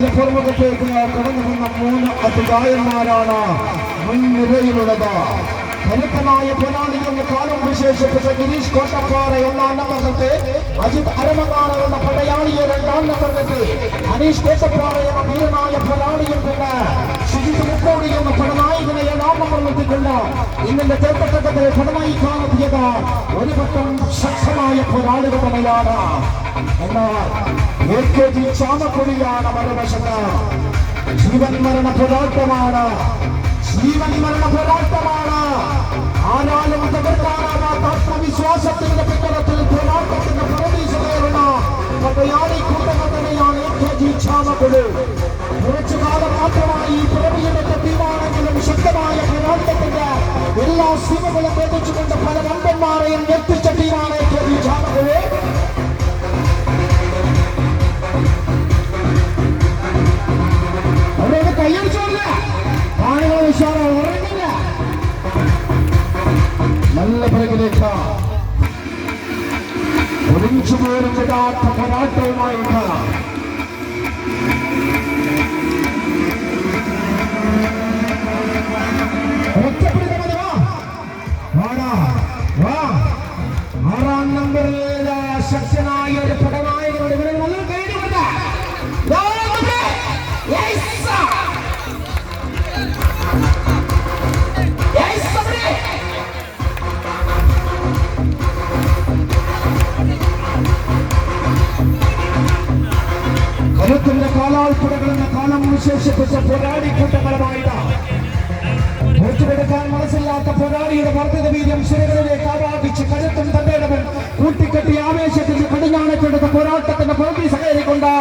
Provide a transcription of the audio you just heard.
കടന്നു വന്ന മൂന്ന് അതികായന്മാരാണ് മുൻനിരയിലുള്ളത്. കരുത്തനായ പോരാളി എന്ന് കാലം വിശേഷിപ്പിച്ച ഗിരീഷ് കോട്ടപ്പാറ ഒന്നാം നമ്പറത്തെ അജിത് അരമകാല എന്ന പടയാളിയെ രണ്ടാം നമ്പറത്തെ അനീഷ് കോട്ടപ്പാറ എന്ന വീരനായ പോരാളിയും പിന്നെ സുജിത് മുക്കോടി എന്ന പടനായകനെ ഏഴാം നമ്പറിലെത്തിക്കൊണ്ട് ഇന്നലെ ചെറുപ്പത്തക്കത്തെ പടനായിക്കാനെത്തിയത് ഒരു പട്ടം ശക്തമായ പോരാളികൾ എന്നാൽ എ കെ ജി ചാമക്കുടിയാണ് മറുവശത്ത് ജീവൻ മരണ പോരാട്ടമാണ്. ജീവൻ മരണ പോരാട്ടമാണ്. ആരാലും തകർക്കാനാകാത്ത ആത്മവിശ്വാസത്തിന്റെ പിന്നലത്തിൽ പോരാട്ടത്തിന്റെ പ്രതീക്ഷതയുള്ള പടയാളി കൂട്ടങ്ങൾ തന്നെയാണ് ചാമക്കുടി. കുറച്ചു കാലം മാത്രമായി ഈ പ്രവീണത്തെ ടീമാണെങ്കിലും ശക്തമായ പോരാട്ടത്തിന്റെ എല്ലാ സീമകളും ഭേദിച്ചുകൊണ്ട് പല വമ്പന്മാരെയും എത്തിച്ച ഒളിച്ചു പോലും വിടാത്ത പോരാട്ടവുമായിട്ട് ഒറ്റപ്പിടിത മതി, വാ. വാടാ, വാ. ആറാം നമ്പറിൽ ശക്തനായ ഒരു പടനായകനുണ്ട് കരുത്തിന്റെ കാലം വിശേഷിപ്പിച്ച പോരാടി കൂട്ടങ്ങളുമായിട്ടാണ് ഏറ്റെടുക്കാൻ മനസ്സില്ലാത്ത പോരാളിയുടെ വർദ്ധിത വീര്യം ശിരകളിലേക്ക് ആവാഹിച്ച് കഴുത്തും തന്റേടവൻ കൂട്ടിക്കെട്ടി ആവേശത്തിൽ കടിഞ്ഞാണക്കെടുത്ത പോരാട്ടത്തിന്റെ പ്രതി സഹകരിക്കൊണ്ട്